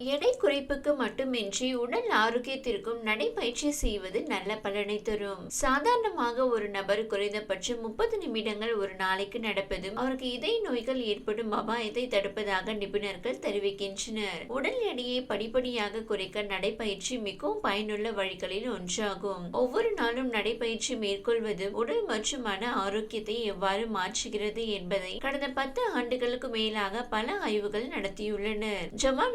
எடை குறைப்புக்கு மட்டுமின்றி உடல் ஆரோக்கியத்திற்கும் நடைபயிற்சி செய்வது நல்ல பலனை தரும். சாதாரணமாக ஒரு நபர் குறைந்தபட்சம் முப்பது நிமிடங்கள் ஒரு நாளைக்கு நடப்பதும் அவருக்கு இதய நோய்கள் ஏற்படும் அபாயத்தை தடுப்பதாக நிபுணர்கள் தெரிவிக்கின்றனர். உடல் எடையை படிப்படியாக குறைக்க நடைபயிற்சி மிகவும் பயனுள்ள வழிகளில் ஒன்றாகும். ஒவ்வொரு நாளும் நடைபயிற்சி மேற்கொள்வது உடல் மற்றும் மன ஆரோக்கியத்தை எவ்வாறு மாற்றுகிறது என்பதை கடந்த பத்து ஆண்டுகளுக்கு மேலாக பல ஆய்வுகள் நடத்தியுள்ளனர். ஜமா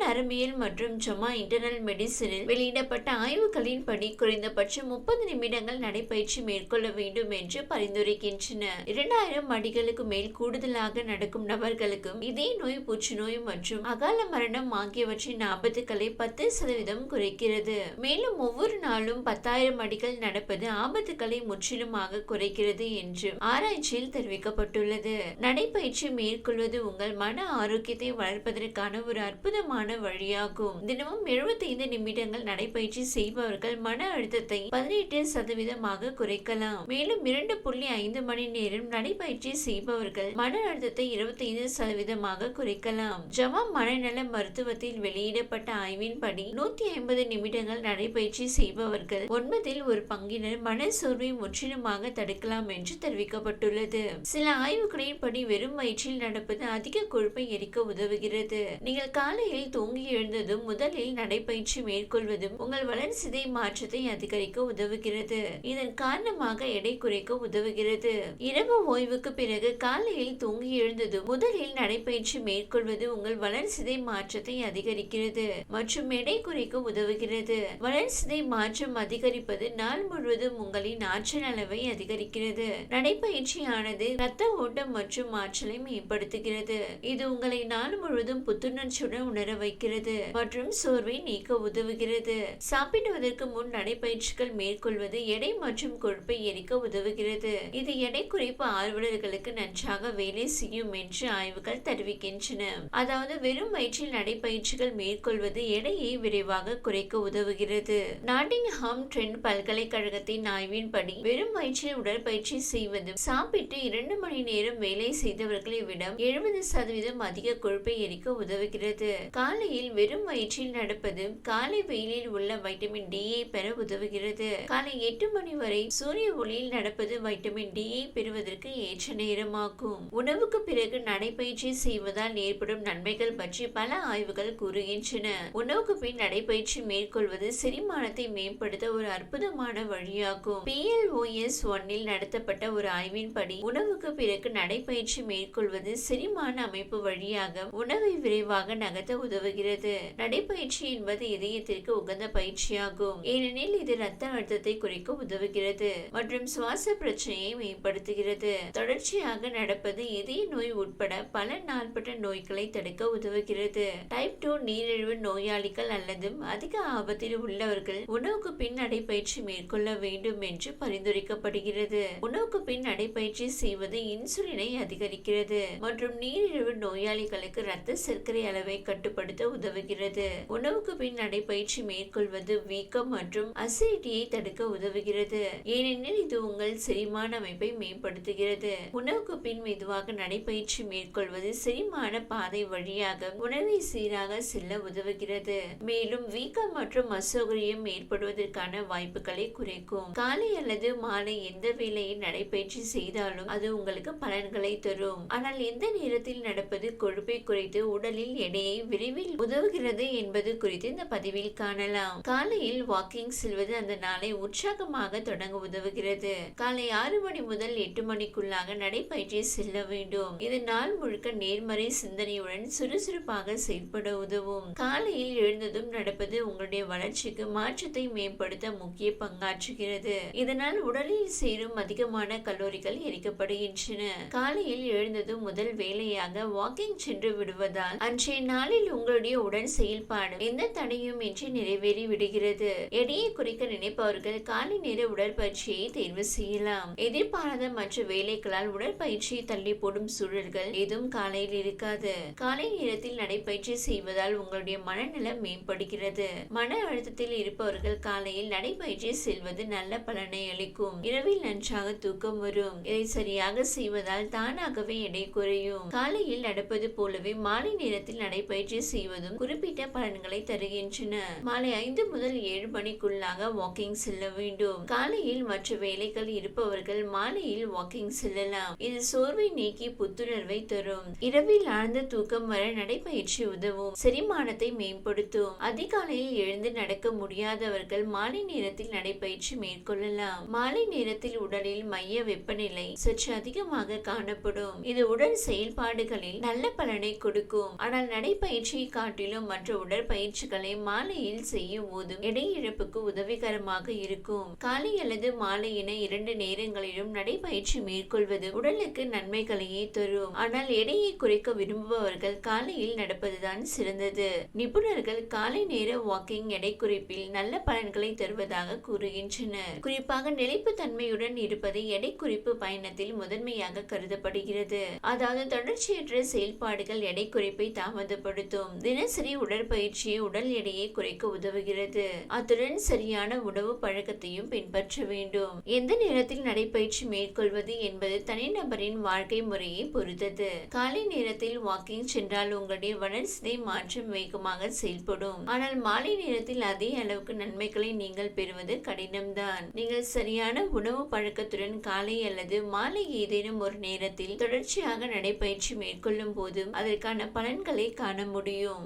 மற்றும் ஜமா இன்டர்னல் மெடிசினில் வெளியிடப்பட்ட ஆய்வுகளின்படி குறைந்தபட்சம் முப்பது நிமிடங்கள் நடைபயிற்சி மேற்கொள்ள வேண்டும் என்று பரிந்துரைக்கின்றன. இரண்டாயிரம் அடிகளுக்கு மேல் கூடுதலாக நடக்கும் நபர்களுக்கும் இதே நோய் புற்றுநோய் மற்றும் அகால மரணம் ஆகியவற்றின் ஆபத்துக்களை பத்து சதவீதம் குறைக்கிறது. மேலும் ஒவ்வொரு நாளும் பத்தாயிரம் அடிகள் நடப்பது ஆபத்துக்களை முற்றிலுமாக குறைக்கிறது என்று ஆராய்ச்சியில் தெரிவிக்கப்பட்டுள்ளது. நடைபயிற்சி மேற்கொள்வது உங்கள் மன ஆரோக்கியத்தை வளர்ப்பதற்கான ஒரு அற்புதமான வழியாகும் தினமும் 75 நிமிடங்கள் நடைபயிற்சி செய்பவர்கள் மன அழுத்தத்தை பதினெட்டு சதவீதமாக குறைக்கலாம். மேலும் இரண்டு புள்ளி ஐந்து மணி நேரம் நடைபயிற்சி செய்பவர்கள் மன அழுத்தத்தை 25% சதவீதமாக குறைக்கலாம். ஜமா மனநல மருத்துவத்தில் வெளியிடப்பட்ட ஆய்வின்படி நூத்தி ஐம்பது நிமிடங்கள் நடைபயிற்சி செய்பவர்கள் ஒன்பதில் ஒரு பங்கினர் மன சோர்வை முற்றிலுமாக தடுக்கலாம் என்று தெரிவிக்கப்பட்டுள்ளது. சில ஆய்வுகளின்படி வெறும் வயிற்றில் நடப்பது அதிக கொழுப்பை எரிக்க உதவுகிறது. நீங்கள் காலையில் தூங்கி எழுந்ததும் முதலில் நடைபயிற்சி மேற்கொள்வதும் உங்கள் வளர்சிதை மாற்றத்தை அதிகரிக்க உதவுகிறது. இதன் காரணமாக எடை குறைக்க உதவுகிறது. இரவு ஓய்வுக்கு பிறகு காலையில் தூங்கி எழுந்ததும் முதலில் நடைபயிற்சி மேற்கொள்வது உங்கள் வளர்சிதை மாற்றத்தை அதிகரிக்கிறது மற்றும் எடை குறைக்க உதவுகிறது. வளர்சிதை மாற்றம் அதிகரிப்பது நாள் முழுவதும் உங்களின் ஆற்றல் அளவை அதிகரிக்கிறது. நடைபயிற்சியானது இரத்த ஓட்டம் மற்றும் ஆற்றலை மேம்படுத்துகிறது. இது உங்களை நாள் முழுவதும் புத்துணர்ச்சியுடன் உணர வைக்கிறது. மற்றும் சோர்வை நீக்க உதவுகிறது. சாப்பிடுவதற்கு முன் நடைபயிற்சிகள் மேற்கொள்வது எடை மற்றும் கொழுப்பை எரிக்க உதவுகிறது. இது எடை குறைப்பு ஆர்வலர்களுக்கு நன்றாக வேலை செய்யும் என்று ஆய்வுகள் தெரிவிக்கின்றன. அதாவது வெறும் வயிற்றில் நடைபயிற்சிகள் மேற்கொள்வது எடையை விரைவாக குறைக்க உதவுகிறது. நாட்டிங்ஹாம் ட்ரெண்ட் பல்கலைக்கழகத்தின் ஆய்வின்படி வெறும் வயிற்றில் உடற்பயிற்சி செய்வது சாப்பிட்டு இரண்டு மணி நேரம் வேலை செய்தவர்களை விட எழுபது சதவீதம் அதிக கொழுப்பை எரிக்க உதவுகிறது. காலையில் வெறும் வயிற்றில் நடப்பது காலை வெயிலில் உள்ள வைட்டமின் டி பெற உதவுகிறது. காலை எட்டு மணி வரை சூரிய ஒளியில் நடப்பது வைட்டமின் டி பெறுவதற்கு ஏற்ற நேரமாகும். உணவுக்கு பிறகு நடைபயிற்சி செய்வதால் ஏற்படும் நன்மைகள் பற்றி பல ஆய்வுகள் கூறுகின்றன. உணவுக்கு பின் நடைபயிற்சி மேற்கொள்வது செரிமானத்தை மேம்படுத்த ஒரு அற்புதமான வழியாகும். பிஎல்ஓஎஸ் ஒன்னில் நடத்தப்பட்ட ஒரு ஆய்வின்படி உணவுக்கு பிறகு நடைபயிற்சி மேற்கொள்வது செரிமான அமைப்பு வழியாக உணவை விரைவாக நகர்த்த உதவுகிறது. நடைப்பயிற்சி என்பது இதயத்திற்கு உகந்த பயிற்சியாகும். ஏனெனில் இது ரத்த அழுத்தத்தை குறைக்க உதவுகிறது மற்றும் சுவாச பிரச்சனையை மேம்படுத்துகிறது. தொடர்ச்சியாக நடப்பது இதய நோய் உட்பட பல நாள்பட்ட நோய்களை தடுக்க உதவுகிறது. டைப் டூ நீரிழிவு நோயாளிகள் அல்லது அதிக ஆபத்தில் உள்ளவர்கள் உணவுக்கு பின் நடைபயிற்சி மேற்கொள்ள வேண்டும் என்று பரிந்துரைக்கப்படுகிறது. உணவுக்கு பின் நடைபயிற்சி செய்வது இன்சுலினை அதிகரிக்கிறது மற்றும் நீரிழிவு நோயாளிகளுக்கு இரத்த சர்க்கரை அளவை கட்டுப்படுத்த உதவுகிறது. உதவுகிறது. உணவுக்கு பின் நடைபயிற்சி மேற்கொள்வது வீக்கம் மற்றும் அசிடியை தடுக்க உதவுகிறது. ஏனெனில் இது உங்கள் செரிமான அமைப்பை மேம்படுத்துகிறது. உணவுக்கு பின் மெதுவாக நடைபயிற்சி மேற்கொள்வது செரிமான பாதை வழியாக உணவை சீராக செல்ல உதவுகிறது. மேலும் வீக்கம் மற்றும் அசௌகரியம் ஏற்படுவதற்கான வாய்ப்புகளை குறைக்கும். காலை அல்லது மாலை எந்த வேளையில் நடைபயிற்சி செய்தாலும் அது உங்களுக்கு பலன்களை தரும். ஆனால் எந்த நேரத்தில் நடப்பது கொழுப்பை குறைத்து உடலில் எடையை விரைவில் உதவுகிறது என்பது குறித்து இந்த பதிவில் காணலாம். காலையில் வாக்கிங் செல்வது அந்த நாளை உற்சாகமாக தொடங்க உதவுகிறது. காலை ஆறு மணி முதல் எட்டு மணிக்குள்ளாக நடைபயிற்சி செல்ல வேண்டும். இது நாள் முழுக்க நேர்மறை சிந்தனையுடன் சுறுசுறுப்பாக செயல்பட உதவும். காலையில் எழுந்ததும் நடப்பது உங்களுடைய வளர்ச்சிக்கு மாற்றத்தை மேம்படுத்த முக்கிய பங்காற்றுகிறது. இதனால் உடலில் சேரும் அதிகமான கலோரிகள் எரிக்கப்படுகின்றன. காலையில் எழுந்ததும் முதல் வேலையாக வாக்கிங் சென்று விடுவதால் அன்றைய நாளில் உங்களுடைய உடல் அதன் செயல்பாடு எந்த தடையும் இன்றி நிறைவேறி விடுகிறது. எடையை குறைக்க நினைப்பவர்கள் காலை நேர உடற்பயிற்சியை தேர்வு செய்யலாம். எதிர்பாராத மற்ற வேலைகளால் உடற்பயிற்சியை தள்ளி போடும் சூழல்கள் எதுவும் காலையில் இருக்காது. காலை நேரத்தில் நடைப்பயிற்சி செய்வதால் உங்களுடைய மனநலம் மேம்படுகிறது. மன அழுத்தத்தில் இருப்பவர்கள் காலையில் நடைபயிற்சி செல்வது நல்ல பலனை அளிக்கும். இரவில் நன்றாக தூக்கம் வரும். இதை சரியாக செய்வதால் தானாகவே எடை குறையும். காலையில் நடப்பது போலவே மாலை நேரத்தில் நடைபயிற்சி செய்வதும் குறிப்பிட்ட குறிப்பிட்ட பலன்களை தருகின்றன. மாலை ஐந்து முதல் ஏழு மணிக்குள்ளாக வாக்கிங் செல்ல வேண்டும். காலையில் மற்ற வேலைகள் இருப்பவர்கள் மாலையில் வாக்கிங் செல்லலாம். இது சோர்வை நீக்கி புத்துணர்வை தரும். இரவில் ஆழ்ந்த தூக்கம் வர நடைபயிற்சி உதவும். செரிமானத்தை மேம்படுத்தும். அதிகாலையில் எழுந்து நடக்க முடியாதவர்கள் மாலை நேரத்தில் நடைபயிற்சி மேற்கொள்ளலாம். மாலை நேரத்தில் உடலில் மைய வெப்பநிலை சற்று அதிகமாக காணப்படும். இது உடல் செயல்பாடுகளில் நல்ல பலனை கொடுக்கும். ஆனால் நடைபயிற்சியை காட்டிலும் மற்ற உடற்பயிற்சிகளை மாலையில் செய்யும் போதும் எடை இழப்புக்கு உதவிகரமாக இருக்கும். காலை அல்லது மாலை என இரண்டு நேரங்களிலும் நடைபயிற்சி மேற்கொள்வது உடலுக்கு நன்மைகளையே தரும். ஆனால் எடையை குறைக்க விரும்புபவர்கள் காலையில் நடப்பதுதான் சிறந்தது. நிபுணர்கள் காலை நேர வாக்கிங் எடை குறைப்பில் நல்ல பலன்களை தருவதாக கூறுகின்றனர். குறிப்பாக நிலைப்பு தன்மையுடன் இருப்பது எடை குறைப்பு பயணத்தில் முதன்மையாக கருதப்படுகிறது. அதாவது தொடர்ச்சியற்ற செயல்பாடுகள் எடை குறைப்பை தாமதப்படுத்தும். தினசரி உடற்பயிற்சியை உடல் எடையை குறைக்க உதவுகிறது. அத்துடன் சரியான உணவு பழக்கத்தையும் பின்பற்ற வேண்டும். எந்த நேரத்தில் நடைபயிற்சி மேற்கொள்வது என்பது தனிநபரின் வாழ்க்கை முறையை பொறுத்தது. காலை நேரத்தில் வாக்கிங் சென்றால் உங்களுடைய வளர்ச்சிதை மாற்றம் வேகமாக செயல்படும். ஆனால் மாலை நேரத்தில் அதே அளவுக்கு நன்மைகளை நீங்கள் பெறுவது கடினம்தான். நீங்கள் சரியான உணவு பழக்கத்துடன் காலை அல்லது மாலை ஏதேனும் ஒரு நேரத்தில் தொடர்ச்சியாக நடைபயிற்சி மேற்கொள்ளும் போதும் அதற்கான பலன்களை காண முடியும்.